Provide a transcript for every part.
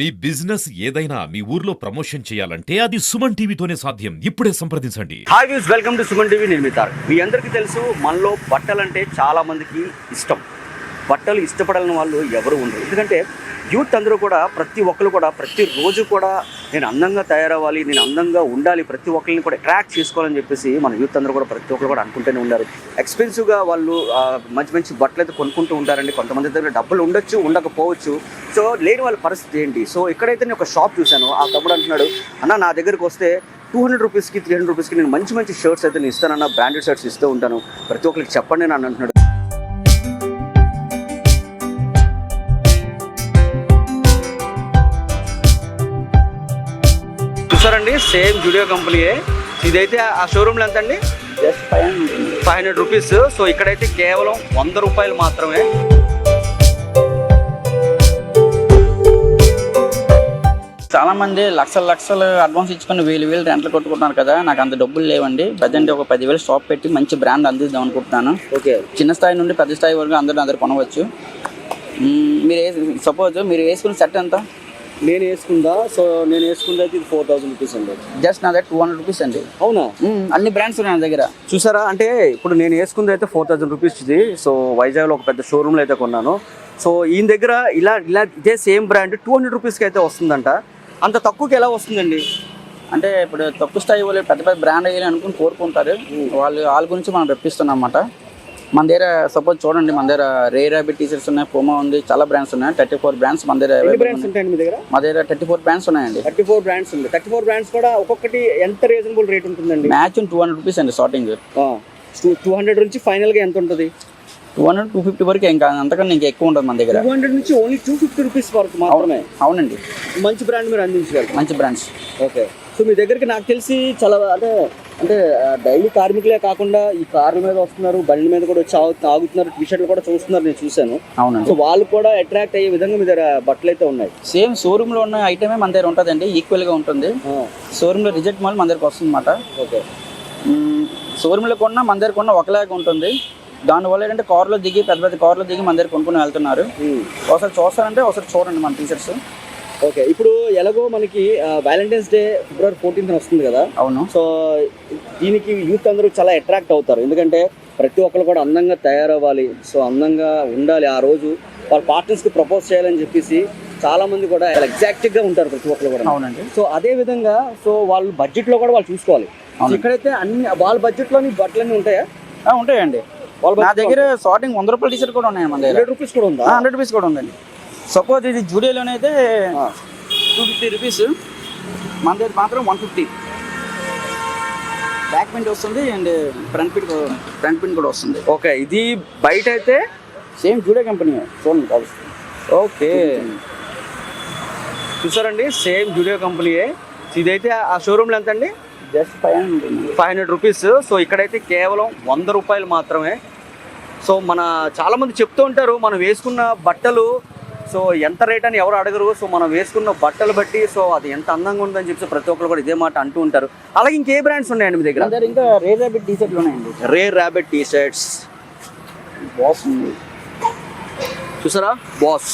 మీ business ఏదైనా మీ ఊర్లో promotion చేయాలంటే అది సుమన్ టీవీతోనే సాధ్యం. ఇప్పుడే సంప్రదించండి. Hi views welcome to Suman TV నిర్మితార్ మీ అందరికీ తెలుసు మనలో బట్టలు అంటే చాలా మందికి ఇష్టం. బట్టలు ఇష్టపడని వాళ్ళు ఎవరు ఉండరు. ఎందుకంటే యూత్ అందరూ కూడా ప్రతి ఒక్కరు కూడా ప్రతి రోజు కూడా నేను అందంగా తయారవ్వాలి నేను అందంగా ఉండాలి ప్రతి ఒక్కరిని కూడా అట్రాక్ట్ చేసుకోవాలని చెప్పేసి మన యూత్ అందరూ కూడా ప్రతి ఒక్కరు కూడా అనుకుంటూనే ఉన్నారు. ఎక్స్పెన్సివ్గా వాళ్ళు మంచి మంచి బట్టలు అయితే కొనుక్కుంటూ ఉంటారండి. కొంతమంది దగ్గర డబ్బులు ఉండొచ్చు ఉండకపోవచ్చు. సో లేని వాళ్ళ పరిస్థితి ఏంటి? సో ఎక్కడైతే నేను ఒక షాప్ చూశాను. ఆ తమ్ముడు అంటున్నాడు అన్న నా దగ్గరికి వస్తే టూ హండ్రెడ్ రూపీస్కి త్రీ హండ్రెడ్ రూపీస్కి నేను మంచి మంచి షర్ట్స్ అయితే నేను ఇస్తానన్న బ్రాండెడ్ షర్ట్స్ ఇస్తూ ఉంటాను. ప్రతి ఒక్కరికి చెప్పండి అని అంటున్నాడు. సేమ్ జుడియో కంపెనీయే ఇదైతే ఆ షోరూమ్లో ఎంత అండి just five hundred. Five hundred rupees. So ఇక్కడైతే కేవలం వంద రూపాయలు మాత్రమే. చాలా మంది లక్షల లక్షలు అడ్వాన్స్ ఇచ్చుకొని వేలు వేలు రెంట్లు కొట్టుకుంటున్నారు కదా. నాకు అంత డబ్బులు లేవండి. ప్రజెంట్ ఒక పదివేలు షాప్ పెట్టి మంచి బ్రాండ్ అందిద్దాం అనుకుంటున్నాను. ఓకే. చిన్న స్థాయి నుండి పెద్ద స్థాయి వరకు అందరూ అందరు కొనవచ్చు. మీరు సపోజ్ మీరు వేసుకున్న సెట్ ఎంత? నేను వేసుకుందా? సో నేను వేసుకుంది అయితే ఇది ఫోర్ థౌసండ్ రూపీస్ అండి. జస్ట్ నా దగ్గర టూ హండ్రెడ్ రూపీస్ అండి. అవునా? అన్ని బ్రాండ్స్ ఉన్నాయి నా దగ్గర. చూసారా? అంటే ఇప్పుడు నేను వేసుకుంది అయితే ఫోర్ థౌసండ్ రూపీస్ ఇది. సో వైజాగ్లో ఒక పెద్ద షోరూమ్లో అయితే కొన్నాను. సో ఈయన దగ్గర ఇలా ఇలా ఇదే సేమ్ బ్రాండ్ టూ హండ్రెడ్ రూపీస్కి అయితే వస్తుందంట. అంత తక్కువకి ఎలా వస్తుందండి? అంటే ఇప్పుడు తక్కువ స్థాయి వాళ్ళు పెద్ద పెద్ద బ్రాండ్ వేయాలి అనుకుని కోరుకుంటారు. వాళ్ళు వాళ్ళ గురించి మనం రప్పిస్తున్నాం అన్నమాట. మన దగ్గర సపోజ్ చూడండి మన దగ్గర రే ర్యాబిట్ టీషర్ట్స్ ఉన్నాయి పోమా ఉంది చాలా బ్రాండ్స్ ఉన్నాయి. థర్టీ ఫోర్ బ్రాండ్స్ మన దగ్గర బ్రాండ్స్. ఉంటాయండి మీ దగ్గర? మా దగ్గర థర్టీ ఫోర్ బ్రాండ్స్ ఉన్నాయండి. థర్టీ ఫోర్ బ్రాండ్స్ ఉంది. థర్టీ ఫోర్ బ్రాండ్స్ కూడా ఒక్కొక్కటి ఎంత రీజనబుల్ రేట్ ఉంటుందండి? మ్యాచ్ టూ హండ్రెడ్ రూపీస్ అండి స్టార్టింగ్ టూ హండ్రెడ్ నుంచి ఫైనల్గా ఎంత ఉంటుంది? టూ హండ్రెడ్ టూ ఫిఫ్టీ వరకు ఇంకా అంతకన్నా ఇంకా ఎక్కువ ఉంటుంది మన దగ్గర. టూ హండ్రెడ్ నుంచి ఓన్లీ టూ ఫిఫ్టీ రూపీస్ వరకు మాత్రమే. అవునండి. మంచి బ్రాండ్ మీరు అందించగలరు. మంచి బ్రాండ్స్ ఓకే. సో మీ దగ్గరికి నాకు తెలిసి చాలా అంటే అంటే డైలీ కార్మికులే కాకుండా ఈ కార్ల మీద వస్తున్నారు బండి మీద కూడా వచ్చి ఆగు- ఆగుతున్నారు టీ షర్ట్లు కూడా చూస్తున్నారు నేను చూశాను. అవునండి. సో వాళ్ళు కూడా అట్రాక్ట్ అయ్యే విధంగా మీ దగ్గర బట్టలు అయితే ఉన్నాయి. సేమ్ షోరూమ్లో ఉన్న ఐటమే మన దగ్గర ఉంటుందండి ఈక్వల్గా ఉంటుంది. షోరూమ్లో రిజెక్ట్ మాల్ మన దగ్గరకు వస్తుంది అనమాట ఓకే. షోరూమ్లో కొన్నా మన దగ్గర కొన్న ఒకలాగా ఉంటుంది. దానివల్ల ఏంటంటే కార్లో దిగి పెద్ద పెద్ద కార్లో దిగి మన దగ్గర కొనుక్కొని వెళ్తున్నారు. ఒకసారి చూస్తారంటే ఒకసారి చూడండి మన టీషర్ట్స్. ఓకే ఇప్పుడు ఎలాగో మనకి వ్యాలంటైన్స్ డే ఫిబ్రవరి ఫోర్టీన్త్ వస్తుంది కదా? అవును. సో దీనికి యూత్ అందరూ చాలా అట్రాక్ట్ అవుతారు. ఎందుకంటే ప్రతి ఒక్కరు కూడా అందంగా తయారవ్వాలి. సో అందంగా ఉండాలి. ఆ రోజు వాళ్ళ పార్ట్నర్స్కి ప్రపోజ్ చేయాలని చెప్పేసి చాలా మంది కూడా ఎగ్జాక్ట్గా ఉంటారు ప్రతి ఒక్కరు కూడా. అవునండి. సో అదే విధంగా సో వాళ్ళు బడ్జెట్లో కూడా వాళ్ళు చూసుకోవాలి. ఇక్కడైతే అన్ని వాళ్ళ బడ్జెట్లోని బట్టలన్నీ ఉంటాయా? ఉంటాయండి. వాళ్ళ నా దగ్గర స్టార్టింగ్ వంద రూపాయల టీషర్ట్ కూడా ఉన్నాయి మన దగ్గర. హండ్రెడ్ రూపీస్ కూడా ఉందా? హండ్రెడ్ రూపీస్ కూడా ఉందండి. సపోజ్ ఇది జూడియోలోనైతే టూ ఫిఫ్టీ రూపీస్ మన దగ్గర మాత్రం వన్ ఫిఫ్టీ బ్యాక్ ప్రింట్ వస్తుంది and front print front print కూడా వస్తుంది. ఓకే ఇది బయట అయితే? సేమ్ జూడియో కంపెనీ చూడండి కావాలి ఓకే చూసారండి సేమ్ జూడియో కంపెనీయే ఇదైతే ఆ షోరూమ్లో ఎంత అండి? Just five hundred five hundred rupees so ఇక్కడైతే కేవలం వంద రూపాయలు మాత్రమే. సో మన చాలామంది చెప్తూ ఉంటారు మనం వేసుకున్న బట్టలు సో ఎంత రేట్ అని ఎవరు అడగరు. సో మనం వేసుకున్న బట్టలు బట్టి సో అది ఎంత అందంగా ఉందని చెప్పి ప్రతి ఒక్కరు కూడా ఇదే మాట అంటూ ఉంటారు. అలాగే ఇంకే బ్రాండ్స్ ఉన్నాయండి మీ దగ్గర? ఇంకా రేజర్ బిట్ టీషర్ట్లు ఉన్నాయండి rare rabbit T shirts boss చూసారా? బాస్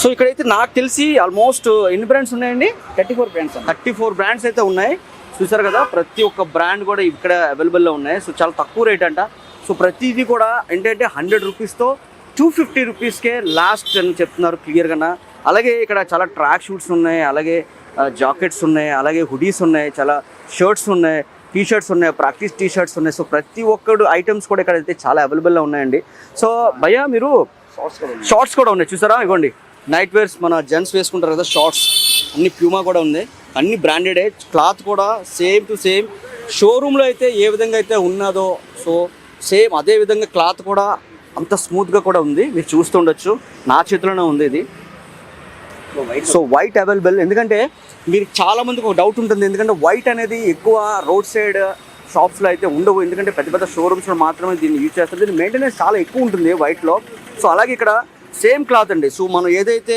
సో ఇక్కడైతే నాకు తెలిసి ఆల్మోస్ట్ ఎన్ని బ్రాండ్స్ ఉన్నాయండి? Thirty four brands thirty four brands అయితే ఉన్నాయి. చూసారు కదా ప్రతి ఒక్క బ్రాండ్ కూడా ఇక్కడ అవైలబుల్లో ఉన్నాయి. సో చాలా తక్కువ రేట్ అంట. సో ప్రతిదీ కూడా ఏంటంటే హండ్రెడ్ రూపీస్తో టూ ఫిఫ్టీ రూపీస్కే లాస్ట్ అని చెప్తున్నారు క్లియర్గా అలాగే ఇక్కడ చాలా ట్రాక్ షూట్స్ ఉన్నాయి. అలాగే జాకెట్స్ ఉన్నాయి. అలాగే హుడీస్ ఉన్నాయి. చాలా షర్ట్స్ ఉన్నాయి. టీ షర్ట్స్ ఉన్నాయి. ప్రాక్టీస్ టీ షర్ట్స్ ఉన్నాయి. సో ప్రతి ఒక్కడు ఐటమ్స్ కూడా ఇక్కడ అయితే చాలా అవైలబుల్లో ఉన్నాయండి. సో భయ్యా మీరు షార్ట్స్ కూడా ఉన్నాయి. చూసారా? ఇవ్వండి నైట్ వేర్స్ మన జెంట్స్ వేసుకుంటారు కదా షార్ట్స్ అన్ని ప్యూమా కూడా ఉంది. అన్ని బ్రాండెడే క్లాత్ కూడా సేమ్ టు సేమ్ షోరూంలో అయితే ఏ విధంగా అయితే ఉన్నదో సో సేమ్ అదే విధంగా క్లాత్ కూడా అంత స్మూత్గా కూడా ఉంది. మీరు చూస్తుండొచ్చు నా చేతిలోనే ఉంది ఇది. సో వైట్ అవైలబుల్ ఎందుకంటే మీరు చాలా మందికి ఒక డౌట్ ఉంటుంది. ఎందుకంటే వైట్ అనేది ఎక్కువ రోడ్ సైడ్ షాప్స్లో అయితే ఉండవు. ఎందుకంటే పెద్ద పెద్ద షోరూమ్స్లో మాత్రమే దీన్ని యూజ్ చేస్తారు. దీని మెయింటెనెన్స్ చాలా ఎక్కువ ఉంటుంది వైట్లో సో అలాగే ఇక్కడ సేమ్ క్లాత్ అండి. సో మనం ఏదైతే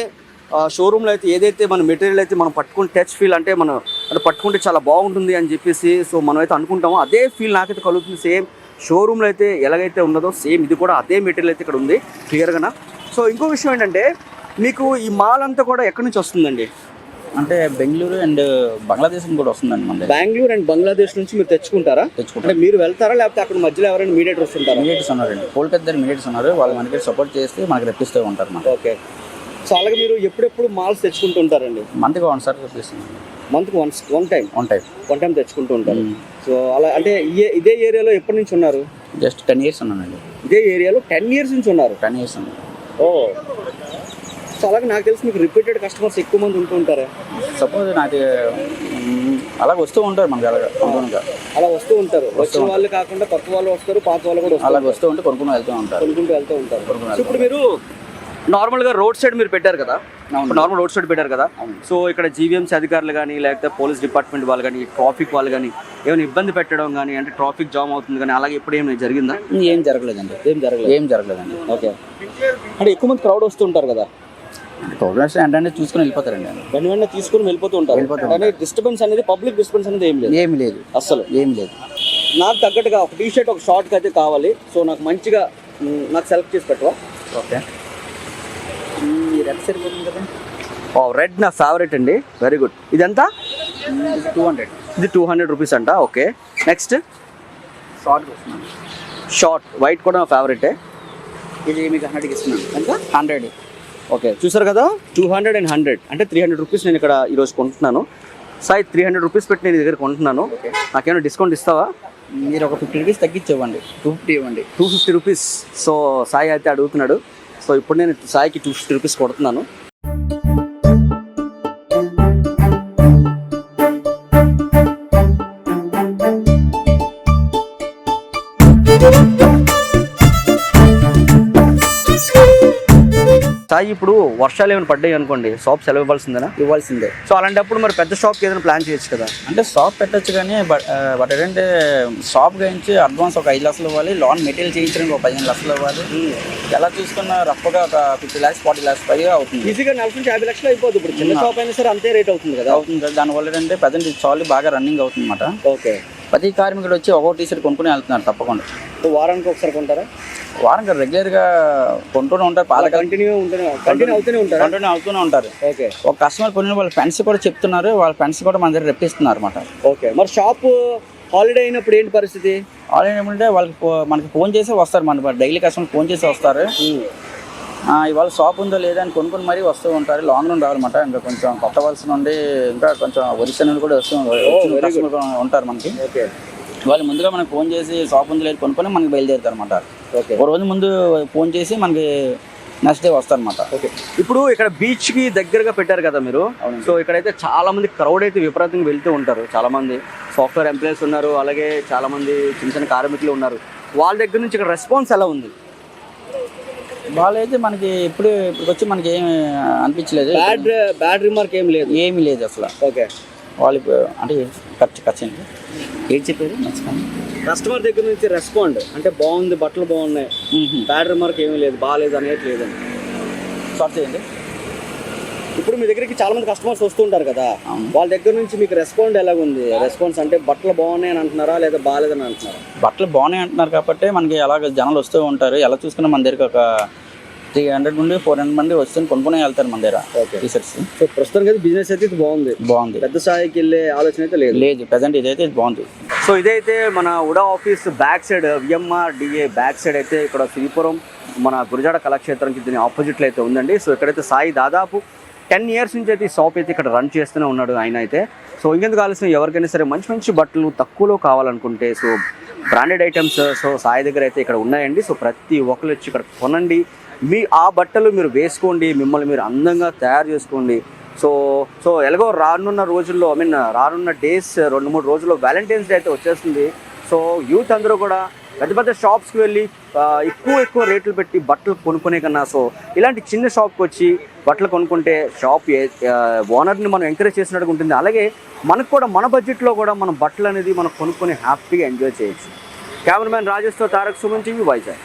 షోరూమ్లో అయితే ఏదైతే మన మెటీరియల్ అయితే మనం పట్టుకుని టచ్ ఫీల్ అంటే మనం అంటే పట్టుకుంటే చాలా బాగుంటుంది అని చెప్పేసి సో మనం అయితే అనుకుంటాము. అదే ఫీల్ నాకైతే కలుగుతుంది. సేమ్ షోరూమ్లో అయితే ఎలాగైతే ఉన్నదో సేమ్ ఇది కూడా అదే మెటీరియల్ అయితే ఇక్కడ ఉంది. క్లియర్గా సో ఇంకో విషయం ఏంటంటే మీకు ఈ మాల్ అంతా కూడా ఎక్కడి నుంచి వస్తుందండి? అంటే బెంగళూరు అండ్ బంగ్లాదేశ్ కూడా వస్తుందండి మన దగ్గర. బెంగళూరు అండ్ బంగ్లాదేశ్ నుంచి మీరు తెచ్చుకుంటారా? తెచ్చుకుంటాం. అంటే మీరు వెళ్తారా? లేకపోతే అక్కడ మధ్యలో ఎవరైనా మీడియేటర్ వస్తుంటారా? మీడియేటర్స్ ఉన్నారండి. కోల్కతా మీడియేటర్స్ ఉన్నారు. వాళ్ళు మనకి సపోర్ట్ చేస్తే మనకి రప్పిస్తూ ఉంటారు మన ఓకే. సో అలాగే మీరు ఎప్పుడెప్పుడు మాల్స్ తెచ్చుకుంటూ ఉంటారండి? మంత్కి వన్ సార్ రప్పిస్తున్నాం మంత్కి once one time one time one time తెచ్చుకుంటూ ఉంటారు. సో అలా అంటే ఇదే ఇదే ఏరియాలో ఎప్పటి నుంచి ఉన్నారు? జస్ట్ టెన్ ఇయర్స్ ఉన్నానండి. ఇదే ఏరియాలో టెన్ ఇయర్స్ నుంచి ఉన్నారు. టెన్ ఇయర్స్ ఓ. సో అలాగే నాకు తెలిసి మీకు రిపీటెడ్ కస్టమర్స్ ఎక్కువ మంది ఉంటూ ఉంటారా. సపోజ్ నాకు మ్, అలాగ వస్తూ ఉంటారు మనకి అలాగ కొనుక్కోనుగా అలా వస్తూ ఉంటారు. వచ్చిన వాళ్ళు కాకుండా కొత్త వాళ్ళు వస్తారు పాత వాళ్ళు కూడా వస్తారు అలాగ వస్తూ ఉంటే కొనుక్కొని వెళ్తూ ఉంటారు. కొనుక్కుంటూ వెళ్తూ ఉంటారు. సో ఇప్పుడు మీరు నార్మల్గా రోడ్ సైడ్ మీరు పెట్టారు కదా. నార్మల్ రోడ్ సైడ్ పెట్టారు కదా. సో ఇక్కడ జీవీఎంసీ అధికారులు కానీ లేకపోతే పోలీస్ డిపార్ట్మెంట్ వాళ్ళు కానీ ట్రాఫిక్ వాళ్ళు కానీ ఏమైనా ఇబ్బంది పెట్టడం కానీ అంటే ట్రాఫిక్ జామ్ అవుతుంది కానీ అలాగే ఎప్పుడు ఏమైనా జరిగిందా? ఏం జరగలేదండి. ఏం జరగలేదు. ఏం జరగలేదండి. ఓకే. అంటే ఎక్కువ మంది క్రౌడ్ వస్తూ ఉంటారు కదా? ప్రోగ్రెస్ ఏంటంటే చూసుకొని వెళ్ళిపోతారండి. వాళ్ళు. వెన్న వెన్న తీసుకుని వెళ్ళిపోతూ ఉంటారు. వెళ్ళిపోతూ కానీ డిస్టర్బెన్స్ అనేది పబ్లిక్ డిస్టర్బెన్స్ అనేది ఏం లేదు. ఏమి లేదు. అస్సలు. ఏం లేదు. నాకు తగ్గట్టుగా ఒక టీ షర్ట్ ఒక షార్ట్ అయితే కావాలి. సో నాకు మంచిగా మ్, నాకు సెలెక్ట్ చేసి పెట్టవా ఓకే. ఈ రెడ్ సరిపోతుంది కదా? ఓ రెడ్ నా ఫేవరెట్ అండి. వెరీ గుడ్ ఇదంతా? టూ హండ్రెడ్ ఇది టూ హండ్రెడ్ రూపీస్ అంట. Okay. Next short short white కూడా నా ఫేవరెటే ఇది మీకు హండ్రెడ్కి ఇస్తున్నాను. ఎంత? Hundred okay. చూసారు కదా? టూ హండ్రెడ్ అండ్ హండ్రెడ్ అంటే త్రీ హండ్రెడ్ రూపీస్ నేను ఇక్కడ ఈరోజు కొంటున్నాను. సాయి త్రీ హండ్రెడ్ రూపీస్ పెట్టి నేను దగ్గర కొంటున్నాను. నాకేమైనా డిస్కౌంట్ ఇస్తావా? మీరు ఒక ఫిఫ్టీ రూపీస్ తగ్గించి ఇవ్వండి టూ ఫిఫ్టీ ఇవ్వండి. Two fifty rupees so Sai అయితే అడుగుతున్నాడు. సో ఇప్పుడు నేను సాయికి టూ ఫిఫ్టీ రూపీస్ కొడుతున్నాను. సాయి ఇప్పుడు వర్షాలు ఏమైనా పడ్డాయి అనుకోండి షాప్ సెలవు ఇవ్వాల్సిందేనా? ఇవ్వాల్సిందే. సో అలాంటప్పుడు మరి పెద్ద షాప్కి ఏదైనా ప్లాన్ చేయొచ్చు కదా? అంటే షాప్ పెట్టొచ్చు కానీ బట్ బట్ ఏంటంటే షాప్ గురించి అడ్వాన్స్ ఒక ఐదు లక్షలు ఇవ్వాలి లోన్ మెటీరియల్ చేయించడానికి ఒక పదిహేను లక్షలు ఇవ్వాలి. ఎలా చూసుకున్న రఫ్గా ఒక ఫిఫ్టీ ల్యాక్స్ ఫార్టీ ల్యాక్స్ పైగా అవుతుంది. ఈజీగా నలభై నుంచి యాభై లక్షలు అయిపోతుంది ఇప్పుడు. చిన్న షాప్ అయినా సరే అంతే రేట్ అవుతుంది కదా. అవుతుంది. దానివల్ల ఏంటంటే ప్రజెంట్ చాలు బాగా రన్నింగ్ అవుతుంది అనమాట ఓకే. ప్రతి కార్మికుడు వచ్చి ఒక్కో టీ షర్ట్ కొనుక్కుని వెళ్తున్నారు తప్పకుండా. వారానికి ఒకసారి కొంటారా? వారం రెగ్యులర్గా కొంటూనే ఉంటారు పాల కంటిన్యూ కంటిన్యూ అవుతూనే ఉంటారా? కంటిన్యూ అవుతూనే ఉంటారు. ఓకే. ఒక కస్టమర్ కొన్ని వాళ్ళ ఫ్రెండ్స్ కూడా చెప్తున్నారు వాళ్ళ ఫ్రెండ్స్ కూడా మన దగ్గర రెప్పిస్తున్నారు అనమాట ఓకే. మరి షాప్ హాలిడే అయినప్పుడు ఏంటి పరిస్థితి? ఆల్రెడీ ఏమంటే వాళ్ళకి మనకి ఫోన్ చేసి వస్తారు మన డైలీ కస్టమర్ ఫోన్ చేసి వస్తారు. ఇవాళ షాప్ ఉందో లేదా అని కొనుక్కొని మరీ వస్తూ ఉంటారు. లాంగ్ రన్ రావాలన్నమాట. ఇంకా కొంచెం కొత్త వలస నుండి ఇంకా కొంచెం ఒరిస్సా నుండి కూడా వస్తూ ఉంటారు. మనకి. ఓకే. వాళ్ళు ముందుగా మనకి ఫోన్ చేసి షాప్ ఉందో లేదు కొనుక్కొని మనకి బయలుదేరుతారు అనమాట ఓకే. ఒక రోజు ముందు ఫోన్ చేసి మనకి నెక్స్ట్ డే వస్తారనమాట ఓకే. ఇప్పుడు ఇక్కడ బీచ్కి దగ్గరగా పెట్టారు కదా మీరు. సో ఇక్కడైతే చాలా మంది క్రౌడ్ అయితే విపరీతంగా వెళ్తూ ఉంటారు. చాలా మంది సాఫ్ట్వేర్ ఎంప్లాయీస్ ఉన్నారు. అలాగే చాలా మంది చిన్న చిన్న కార్మికులు ఉన్నారు. వాళ్ళ దగ్గర నుంచి ఇక్కడ రెస్పాన్స్ ఎలా ఉంది? వాళ్ళైతే మనకి ఇప్పుడు ఇప్పుడు వచ్చి మనకి ఏమి అనిపించలేదు. బ్యాడ్ బ్యాడ్ రిమార్క్ ఏం లేదు. ఏమీ లేదు అసలు. ఓకే వాళ్ళు ఇప్పుడు అంటే ఖర్చు ఖర్చు ఏంటి ఏం చెప్పారు. కస్టమర్ దగ్గర నుంచి రెస్పాండ్ అంటే బాగుంది బట్టలు బాగున్నాయి. బ్యాడ్ రిమార్క్ ఏమీ లేదు బాగాలేదు అనేది లేదండి షార్ట్ చేయండి. ఇప్పుడు మీ దగ్గరికి చాలా మంది కస్టమర్స్ వస్తుంటారు కదా. అవును. వాళ్ళ దగ్గర నుంచి మీకు రెస్పాండ్ ఎలాగుంది? రెస్పాన్స్ అంటే బట్టలు బాగున్నాయి అని అంటున్నారా? లేదా బాగాలేదని అంటున్నారా? బట్టలు బాగున్నాయి అంటున్నారు కాబట్టి మనకి అలాగ జనాలు వస్తూ ఉంటారు. ఎలా చూసుకున్నా మన దగ్గర ఒక త్రీ హండ్రెడ్ నుండి ఫోర్ హండ్రెడ్ మంది వస్తే కొనుక్కునే వెళ్తారు మన దగ్గర ఓకే టీ షర్ట్స్ సో ప్రస్తుతానికి అయితే బిజినెస్ అయితే ఇది బాగుంది. బాగుంది. పెద్ద స్థాయికి వెళ్ళే ఆలోచన అయితే లేదు. లేదు. ప్రజెంట్ ఇదైతే బాగుంది. సో ఇదైతే మన UDA office back side VMRDA back side అయితే ఇక్కడ శ్రీపురం మన గురజాడ కళాక్షేత్రంకి దీని ఆపోజిట్లో అయితే ఉందండి. సో ఇక్కడైతే సాయి దాదాపు టెన్ ఇయర్స్ నుంచి అయితే ఈ షాప్ అయితే ఇక్కడ రన్ చేస్తూనే ఉన్నాడు ఆయన అయితే. సో ఇంకెందుకు కావాల్సిన ఎవరికైనా సరే మంచి మంచి బట్టలు తక్కువలో కావాలనుకుంటే so branded items so Sai దగ్గర అయితే ఇక్కడ ఉన్నాయండి. సో ప్రతి ఒక్కరు వచ్చి ఇక్కడ కొనండి. మీ ఆ బట్టలు మీరు వేసుకోండి మిమ్మల్ని మీరు అందంగా తయారు చేసుకోండి. సో సో ఎలాగో రానున్న రోజుల్లో ఐ మీన్ రానున్న డేస్ రెండు మూడు రోజుల్లో వ్యాలంటైన్స్ డే అయితే వచ్చేస్తుంది. సో యూత్ అందరూ కూడా పెద్ద పెద్ద షాప్స్కి వెళ్ళి ఎక్కువ ఎక్కువ రేట్లు పెట్టి బట్టలు కొనుక్కునే కన్నా సో ఇలాంటి చిన్న షాప్కి వచ్చి బట్టలు కొనుక్కుంటే షాప్ ఓనర్ని మనం ఎంకరేజ్ చేసినట్టుగా ఉంటుంది. అలాగే మనకు కూడా మన బడ్జెట్లో కూడా మనం బట్టలు అనేది మనం కొనుక్కొని హ్యాపీగా ఎంజాయ్ చేయొచ్చు. కెమెరామ్యాన్ రాజేష్తో తారక్ సుమన్ టీవీ వైజాగ్.